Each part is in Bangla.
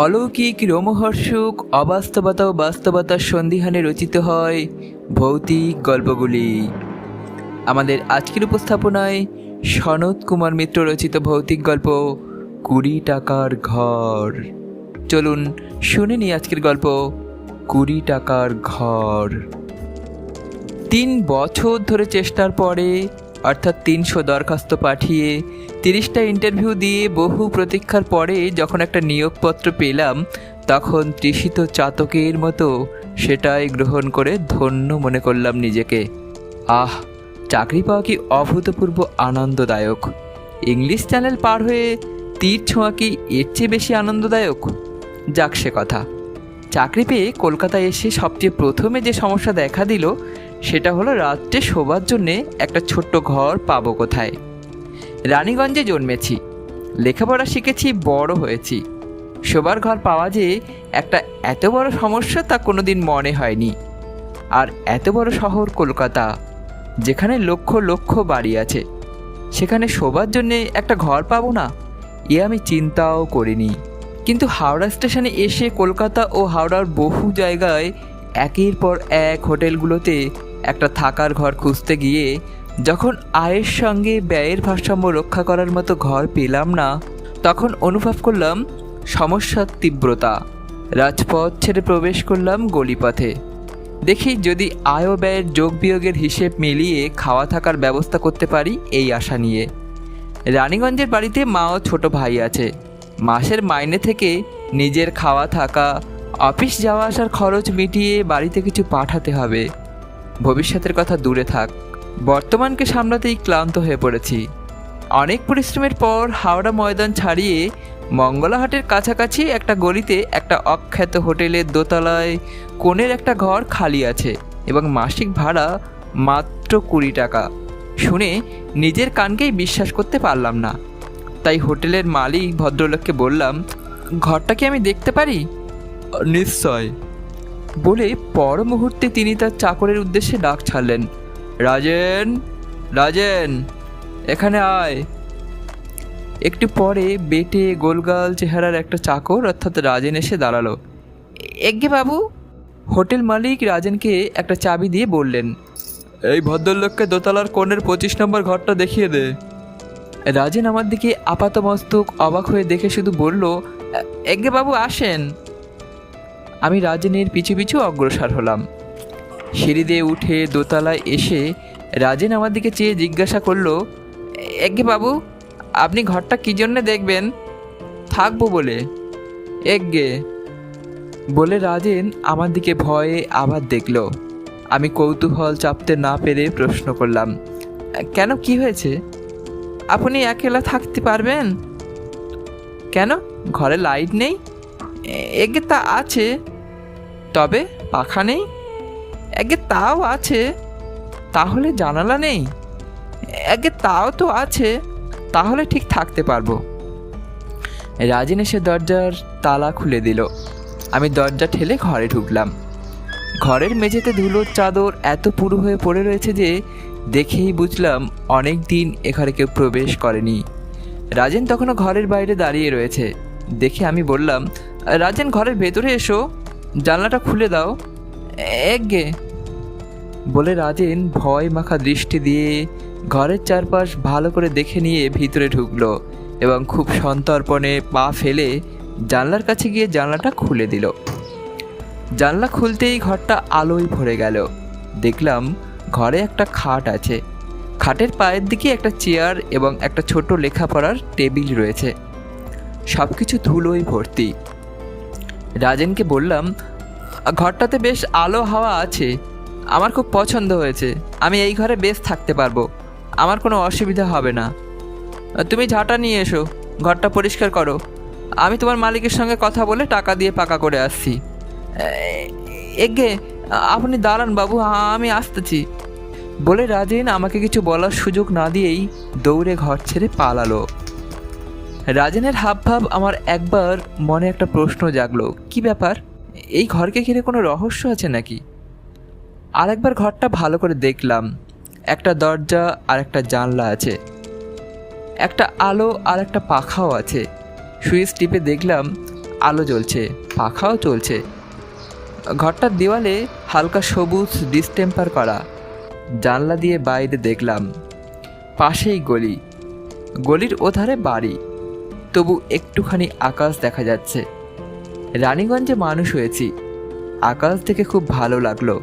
অলৌকিক রোমহর্ষক অবাস্তবতা ও বাস্তবতার সন্ধিহানে রচিত হয় ভৌতিক গল্পগুলি। আমাদের আজকের উপস্থাপনায় সনৎ কুমার মিত্র রচিত ভৌতিক গল্প কুড়ি টাকার ঘর। চলুন শুনে নিই আজকের গল্প কুড়ি টাকার ঘর। তিন বছর ধরে চেষ্টার পরে অর্থাৎ তিনশো দরখাস্ত পাঠিয়ে তিরিশটা ইন্টারভিউ দিয়ে বহু প্রতীক্ষার পরে যখন একটা নিয়োগপত্র পেলাম, তখন তৃষিত চাতকের মতো সেটাই গ্রহণ করে ধন্য মনে করলাম নিজেকে। আহ, চাকরি পাওয়া কি অভূতপূর্ব আনন্দদায়ক। ইংলিশ চ্যানেল পার হয়ে তীর ছোঁয়া কি এর চেয়ে বেশি আনন্দদায়ক? যাক সে কথা। চাকরি পেয়ে কলকাতায় এসে সবচেয়ে প্রথমে যে সমস্যা দেখা দিল সেটা হলো রাত্রে শোবার জন্যে একটা ছোট্ট ঘর পাবো কোথায়। রানীগঞ্জে জন্মেছি, লেখাপড়া শিখেছি, বড় হয়েছি। শোবার ঘর পাওয়া যে একটা এত বড় সমস্যা তা কোনোদিন মনে হয়নি। আর এত বড় শহর কলকাতা, যেখানে লক্ষ লক্ষ বাড়ি আছে, সেখানে শোবার জন্যে একটা ঘর পাবো না, এ আমি চিন্তাও করিনি। কিন্তু হাওড়া স্টেশনে এসে কলকাতা ও হাওড়ার বহু জায়গায় একের পর এক হোটেলগুলোতে একটা থাকার ঘর খুঁজতে গিয়ে যখন আয়ের সঙ্গে ব্যয়ের ভারসাম্য রক্ষা করার মতো ঘর পেলাম না, তখন অনুভব করলাম সমস্যার তীব্রতা। রাজপথ ছেড়ে প্রবেশ করলাম গলিপথে। দেখি যদি আয় ও ব্যয়ের যোগ বিয়োগের হিসেব মিলিয়ে খাওয়া থাকার ব্যবস্থা করতে পারি এই আশা নিয়ে। রানীগঞ্জের বাড়িতে মা ও ছোট ভাই আছে। মাসের মাইনে থেকে নিজের খাওয়া থাকা, অফিস যাওয়া আসার খরচ মিটিয়ে বাড়িতে কিছু পাঠাতে হবে। ভবিষ্যতের কথা দূরে থাক। বর্তমানকে সামলাতেই ক্লান্ত হয়ে পড়েছি। অনেক পরিশ্রমের পর হাওড়া ময়দান ছাড়িয়ে মঙ্গলাহাটের কাছাকাছি একটা গলিতে একটা অখ্যাত হোটেলের দোতলায় কোণের একটা ঘর খালি আছে এবং মাসিক ভাড়া মাত্র কুড়ি টাকা। শুনে নিজের কানকেই বিশ্বাস করতে পারলাম না। তাই হোটেলের মালিক ভদ্রলোককে বললাম, ঘরটা কি আমি দেখতে পারি? নিশ্চয়। বলে পর মুহূর্তে তিনি তার চাকরের উদ্দেশ্যে ডাক ছাড়লেন। রাজেন রাজেন এখানে আয়। একটু পরে বেটে গোলগাল চেহারার একটা চাকর অর্থাৎ রাজেন এসে দাঁড়াল। এগে বাবু। হোটেল মালিক রাজেনকে একটা চাবি দিয়ে বললেন এই ভদ্রলোককে দোতলার কোণের পঁচিশ নম্বর ঘরটা দেখিয়ে দে। রাজেন আমার দিকে আপাতমস্তক অবাক হয়ে দেখে শুধু বলল এগে বাবু আসেন। আমি রাজেনের পিছু পিছু অগ্রসর হলাম। সিঁড়ি দিয়ে উঠে দোতলায় এসে রাজেন আমার দিকে চেয়ে জিজ্ঞাসা করল এগে বাবু, আপনি ঘরটা কী জন্যে দেখবেন? থাকব বলে। এগে বলে রাজেন আমার দিকে ভয়ে আবার দেখল। আমি কৌতূহল চাপতে না পেরে প্রশ্ন করলাম, কেন কি হয়েছে? আপনি একেলা থাকতে পারবেন? কেন? ঘরে লাইট নেই? এগে তা আছে। তবে পাখা নেই। একে তাও আছে, তাহলে জানালা নেই। একে তাও তো আছে, তাহলে ঠিক থাকতে পারব। রাজিন এসে দরজার তালা খুলে দিল। আমি দরজা ঠেলে ঘরে ঢুকলাম। ঘরের মেঝেতে ধুলোর চাদর এত পুরু হয়ে পড়ে রয়েছে যে দেখেই বুঝলাম অনেক দিন এখানে কেউ প্রবেশ করেনি। রাজেন তখনও ঘরের বাইরে দাঁড়িয়ে রয়েছে। দেখে আমি বললাম, রাজেন, ঘরের ভেতরে এসো। জানলাটা খুলে দাও। একগে বলে রাজেন ভয় মাখা দৃষ্টি দিয়ে ঘরের চারপাশ ভালো করে দেখে নিয়ে ভিতরে ঢুকলো এবং খুব সন্তর্পণে পা ফেলে জানলার কাছে গিয়ে জানলাটা খুলে দিল। জানলা খুলতেই ঘরটা আলোয় ভরে গেল। দেখলাম ঘরে একটা খাট আছে। খাটের পায়ের দিকে একটা চেয়ার এবং একটা ছোট লেখাপড়ার টেবিল রয়েছে। সব কিছু ধুলোয় ভর্তি। রাজেনকে বললাম, ঘরটাতে বেশ আলো হাওয়া আছে। আমার খুব পছন্দ হয়েছে। আমি এই ঘরে বেশ থাকতে পারব। আমার কোনো অসুবিধা হবে না। তুমি ঝাঁটা নিয়ে এসো। ঘরটা পরিষ্কার করো। আমি তোমার মালিকের সঙ্গে কথা বলে টাকা দিয়ে পাকা করে আসছি। এগে, আপনি দাঁড়ান বাবু আমি আসতেছি। বলে রাজেন আমাকে কিছু বলার সুযোগ না দিয়েই দৌড়ে ঘর ছেড়ে পালালো। রাজেনের হাবভাব আমার একবার মনে একটা প্রশ্ন জাগলো। কি ব্যাপার? এই ঘরকে ঘিরে কোনো রহস্য আছে নাকি? আরেকবার ঘরটা ভালো করে দেখলাম। একটা দরজা আর একটা জানলা আছে। একটা আলো আর একটা পাখাও আছে। সুইচ টিপে দেখলাম আলো জ্বলছে, পাখাও চলছে ঘরটার দেওয়ালে হালকা সবুজ ডিস্টেম্পার করা। জানলা দিয়ে বাইরে দেখলাম। পাশেই গলি। গলির ওধারে বাড়ি। তবু একটুখানি আকাশ দেখা যাচ্ছে। রানীগঞ্জে মানুষ হয়েছি। আকাশ থেকে খুব ভালো লাগল।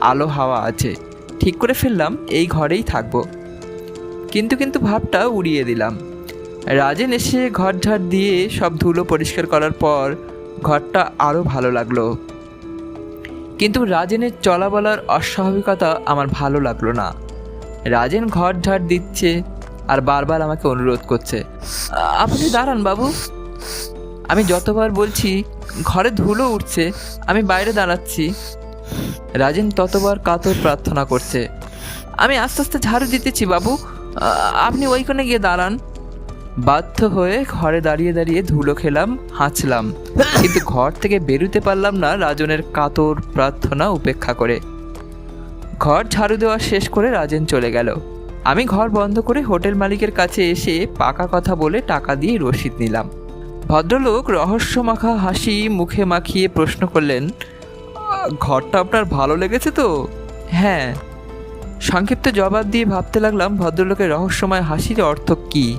আলো হাওয়া আছে। ঠিক করে ফেললাম, এই ঘরেই থাকব। কিন্তু কিন্তু ভাবটা উড়িয়ে দিলাম। রাজেন এসে ঘর ঝাড় দিয়ে সব ধুলো পরিষ্কার করার পর ঘরটা আরও ভালো লাগল। কিন্তু রাজেনের চলা বলার অস্বাভাবিকতা আমার ভালো লাগল না। রাজেন ঘর ঝাড় দিচ্ছে আর বারবার আমাকে অনুরোধ করছে। আপনি দাঁড়ান বাবু। আমি যতবার বলছি, ঘরে ধুলো উঠছে, আমি বাইরে দাঁড়াচ্ছি। রাজেন ততবার কাতর প্রার্থনা করছে। আমি আস্তে আস্তে ঝাড়ু দিতেছি বাবু। আপনি ওইখানে গিয়ে দাঁড়ান। বাধ্য হয়ে ঘরে দাঁড়িয়ে দাঁড়িয়ে ধুলো খেলাম, হাঁচলাম। কিন্তু ঘর থেকে বেরুতে পারলাম না রাজনের কাতর প্রার্থনা উপেক্ষা করে। ঘর ঝাড়ু দেওয়া শেষ করে রাজেন চলে গেল। আমি ঘর বন্ধ করে হোটেল মালিকের কাছে এসে পাকা কথা বলে টাকা দিয়ে রসিদ নিলাম। ভদ্রলোক রহস্যমাখা হাসি মুখে মাখিয়ে প্রশ্ন করলেন ঘরটা আপনার ভালো লেগেছে তো? হ্যাঁ। সংক্ষিপ্ত জবাব দিয়ে ভাবতে লাগলাম ভদ্রলোকের রহস্যময় হাসির অর্থ কী।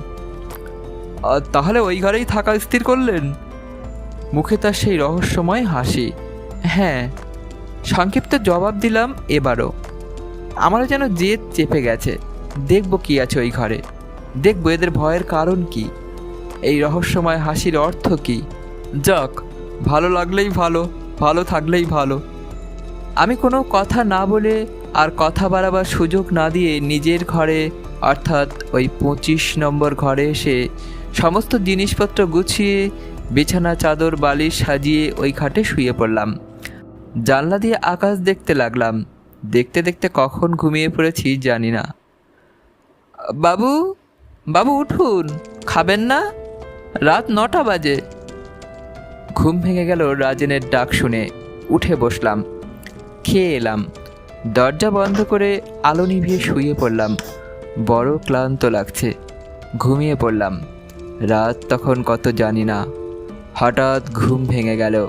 তাহলে ওই ঘরেই থাকা স্থির করলেন? মুখে তার সেই রহস্যময় হাসি। হ্যাঁ। সংক্ষিপ্ত জবাব দিলাম এবারও। আমারও যেন জেদ চেপে গেছে। দেখব কি আছে ওই ঘরে। দেখব এদের ভয়ের কারণ কি। এই রহস্যময় হাসির অর্থ কি। যাক, ভালো লাগলেই ভালো ভালো থাকলেই ভালো। আমি কোনো কথা না বলে আর কথা বাড়াবার সুযোগ না দিয়ে নিজের ঘরে, অর্থাৎ ওই পঁচিশ নম্বর ঘরে এসে সমস্ত জিনিসপত্র গুছিয়ে, বিছানা, চাদর, বালিশ সাজিয়ে ওই খাটে শুয়ে পড়লাম। জানলা দিয়ে আকাশ দেখতে লাগলাম। দেখতে দেখতে কখন ঘুমিয়ে পড়েছি জানি না। বাবু বাবু উঠুন, খাবেন না? রাত নটা বাজে। ঘুম ভেঙে গেল রাজেনের ডাক শুনে, উঠে বসলাম, খেয়ে এলাম। দরজা বন্ধ করে আলো নিভিয়ে শুয়ে পড়লাম। বড় ক্লান্ত লাগছে, ঘুমিয়ে পড়লাম। রাত তখন কত জানি না, হঠাৎ ঘুম ভেঙে গেল।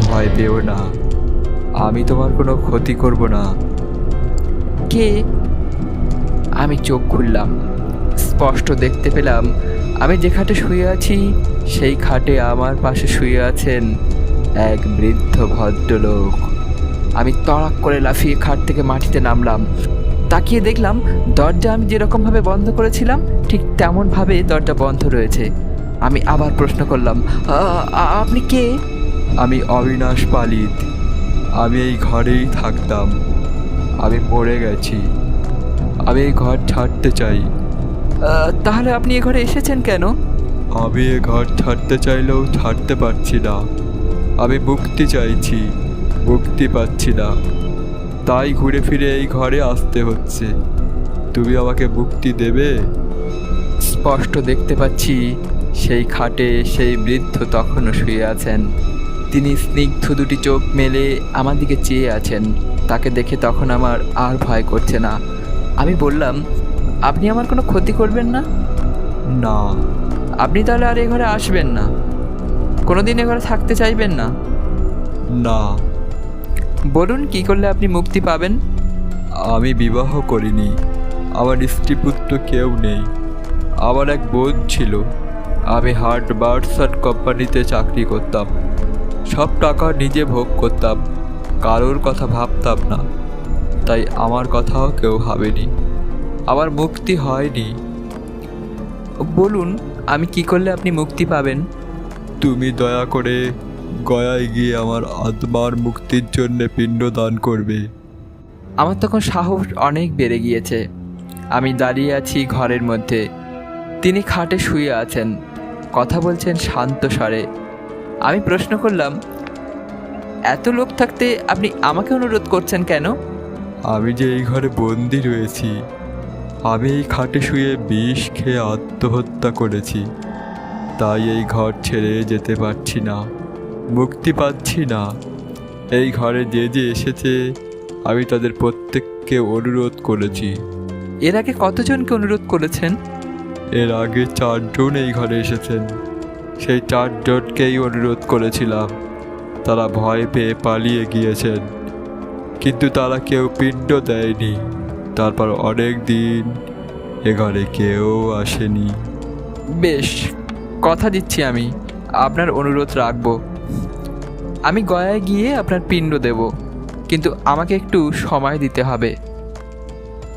ভয় পেও না, আমি তোমার কোনো ক্ষতি করব না। কে? আমি চোখ খুললাম, স্পষ্ট দেখতে পেলাম আমি যে খাটে শুয়ে আছি, সেই খাটে আমার পাশে শুয়ে আছেন এক বৃদ্ধ ভদ্রলোক। আমি তড়াক করে লাফিয়ে খাট থেকে মাটিতে নামলাম। তাকিয়ে দেখলাম দরজা আমি যেরকমভাবে বন্ধ করেছিলাম, ঠিক তেমনভাবে দরজা বন্ধ রয়েছে। আমি আবার প্রশ্ন করলাম, "আ- আ- আপনি কে? আমি অবিনাশ পালিত। আমি এই ঘরেই থাকতাম। আমি পড়ে গেছি। আমি এই ঘর ছাড়তে চাই। তাহলে আপনি এ ঘরে এসেছেন কেন? আমি এ ঘর ছাড়তে চাইলেও ছাড়তে পারছি না। আমি মুক্তি চাইছি মুক্তি পাচ্ছি না। তাই ঘুরে ফিরে এই ঘরে আসতে হচ্ছে। তুমি আমাকে মুক্তি দেবে? স্পষ্ট দেখতে পাচ্ছি সেই খাটে সেই বৃদ্ধ তখনও শুয়ে আছেন। তিনি স্নিগ্ধ দুটি চোখ মেলে আমার দিকে চেয়ে আছেন। তাকে দেখে তখন আমার আর ভয় করছে না। আমি বললাম আপনি আমার কোনো ক্ষতি করবেন না? না। আপনি তাহলে আর এ ঘরে আসবেন না? কোনো দিন এ ঘরে থাকতে চাইবেন না? না। বলুন কি করলে আপনি মুক্তি পাবেন? আমি বিবাহ করিনি। আমার স্ত্রী পুত্র কেউ নেই। আমার এক বোন ছিল। আমি হার্ট বার্ডসার্ট কোম্পানিতে চাকরি করতাম। সব টাকা নিজে ভোগ করতাম। কারোর কথা ভাবতাম না। তাই আমার কথাও কেউ ভাবেনি। আমার মুক্তি হয়নি। বলুন আমি কি করলে আপনি মুক্তি পাবেন? তুমি দয়া করে গয়ায় গিয়ে আমার আত্মার মুক্তির জন্য পিণ্ড দান করবে। আমার তখন সাহস অনেক বেড়ে গিয়েছে। আমি দাঁড়িয়ে আছি ঘরের মধ্যে। তিনি খাটে শুয়ে আছেন। কথা বলছেন শান্ত স্বরে। আমি প্রশ্ন করলাম এত লোক থাকতে আপনি আমাকে অনুরোধ করছেন কেন? আমি যে এই ঘরে বন্দি রয়েছি আমি এই খাটে শুয়ে বিষ খেয়ে আত্মহত্যা করেছি। তাই এই ঘর ছেড়ে যেতে পারছি না মুক্তি পাচ্ছি না। এই ঘরে যে যে এসেছে আমি তাদের প্রত্যেককে অনুরোধ করেছি। এর আগে কতজনকে অনুরোধ করেছেন? এর আগে চারজন এই ঘরে এসেছেন। সেই চারজনকেই অনুরোধ করেছিলাম। তারা ভয় পেয়ে পালিয়ে গিয়েছেন। কিন্তু তারা কেউ পিণ্ড দেয়নি। তারপর অনেক দিন এ ঘরে কেউ আসেনি। বেশ কথা দিচ্ছি আমি। আপনার অনুরোধ রাখব। আমি গয়ায় গিয়ে আপনার পিণ্ড দেব কিন্তু আমাকে একটু সময় দিতে হবে।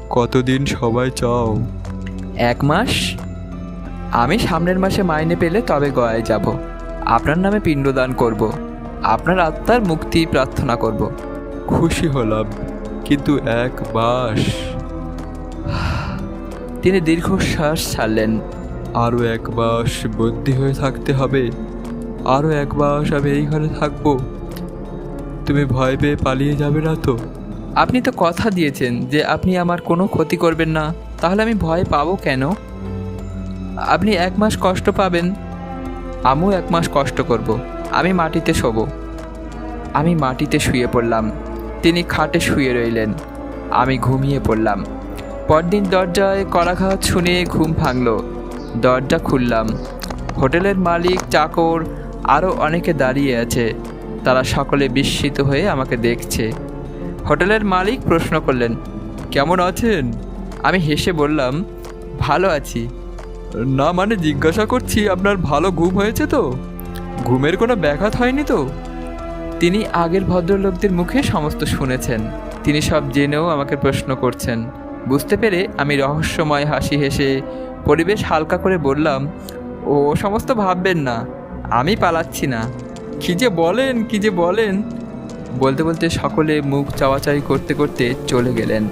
কতদিন সময় চাও? এক মাস? আমি সামনের মাসে মাইনে পেলে তবে গয়ায় যাব। আপনার নামে পিণ্ডদান করব। আপনার আত্মার মুক্তি প্রার্থনা করব। খুশি হলাম কিন্তু এক মাস। তিনি দীর্ঘশ্বাস ছাড়লেন। আরও এক মাস বন্দি হয়ে থাকতে হবে। আরও এক মাস আমি এই ঘরে থাকব। তুমি ভয় পেয়ে পালিয়ে যাবে না তো? আপনি তো কথা দিয়েছেন যে আপনি আমার কোনো ক্ষতি করবেন না। তাহলে আমি ভয় পাবো কেন? আপনি এক মাস কষ্ট পাবেন। আমিও এক মাস কষ্ট করব। আমি মাটিতে শোব। আমি মাটিতে শুয়ে পড়লাম। তিনি খাটে শুয়ে রইলেন। আমি ঘুমিয়ে পড়লাম। পরদিন দরজায় কলাঘাত শুনে ঘুম ভাঙল। দরজা খুললাম। হোটেলের মালিক চাকর আরও অনেকে দাঁড়িয়ে আছে। তারা সকলে বিস্মিত হয়ে আমাকে দেখছে। হোটেলের মালিক প্রশ্ন করলেন, কেমন আছেন? আমি হেসে বললাম, ভালো আছি। না মানে জিজ্ঞাসা করছি, আপনার ভালো ঘুম হয়েছে তো? ঘুমের কোনো ব্যাঘাত হয়নি তো? তিনি আগের ভদ্রলোকদের মুখে সমস্ত শুনেছেন। তিনি সব জেনেও আমাকে প্রশ্ন করছেন। বুঝতে পেরে আমি রহস্যময় হাসি হেসে পরিবেশ হালকা করে বললাম, ও সমস্ত ভাববেন না, আমি পালাচ্ছি না। কি যে বলেন, কি যে বলেন? বলতে বলতে সকলে মুখ চাওয়াচাই করতে করতে চলে গেলেন।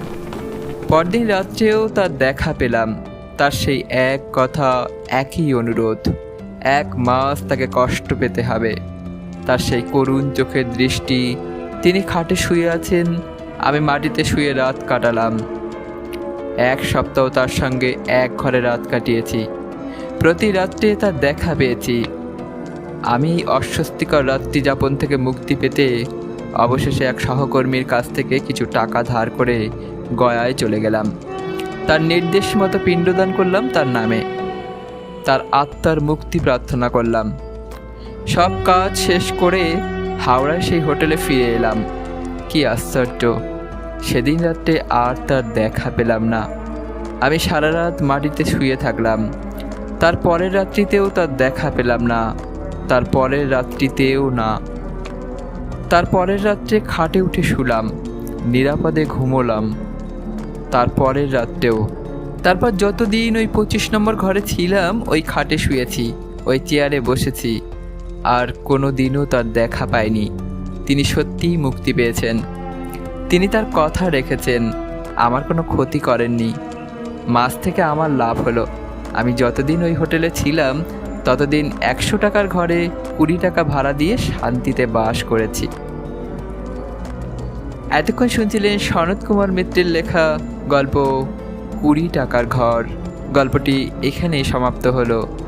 পরদিন রাত্রেও তার দেখা পেলাম। তার সেই এক কথা, একই অনুরোধ। এক মাস তাকে কষ্ট পেতে হবে। তার সেই করুণ চোখের দৃষ্টি। তিনি খাটে শুয়ে আছেন, আমি মাটিতে শুয়ে রাত কাটালাম। এক সপ্তাহ তার সঙ্গে এক ঘরে রাত কাটিয়েছি। প্রতি রাত্রে তার দেখা পেয়েছি। আমি অস্বস্তিকর রাত্রি যাপন থেকে মুক্তি পেতে অবশেষে এক সহকর্মীর কাছ থেকে কিছু টাকা ধার করে গয়ায় চলে গেলাম। তার নির্দেশ মতো পিণ্ডদান করলাম তার নামে। তার আত্মার মুক্তি প্রার্থনা করলাম। সব কাজ শেষ করে হাওড়ায় সেই হোটেলে ফিরে এলাম। কি আশ্চর্য, সেদিন রাত্রে আর তার দেখা পেলাম না। আমি সারা রাত মাটিতে শুয়ে থাকলাম। তার পরের রাত্রিতেও তার দেখা পেলাম না। তার পরের রাত্রিতেও না। তার পরের রাত্রে খাটে উঠে শুলাম, নিরাপদে ঘুমোলাম। তার পরের রাত্রেও। তারপর যতদিন ওই পঁচিশ নম্বর ঘরে ছিলাম, ওই খাটে শুয়েছি, ওই চেয়ারে বসেছি। আর কোনো দিনও তার দেখা পায়নি। তিনি সত্যিই মুক্তি পেয়েছেন। তিনি তার কথা রেখেছেন, আমার কোনো ক্ষতি করেননি। মাস থেকে আমার লাভ হলো। আমি যতদিন ওই হোটেলে ছিলাম, ততদিন একশো টাকার ঘরে কুড়ি টাকা ভাড়া দিয়ে শান্তিতে বাস করেছি। এতক্ষণ শুনছিলেন সনৎ কুমার মিত্রের লেখা গল্প, কুড়ি টাকার ঘর গল্পটি এখানেই সমাপ্ত হলো।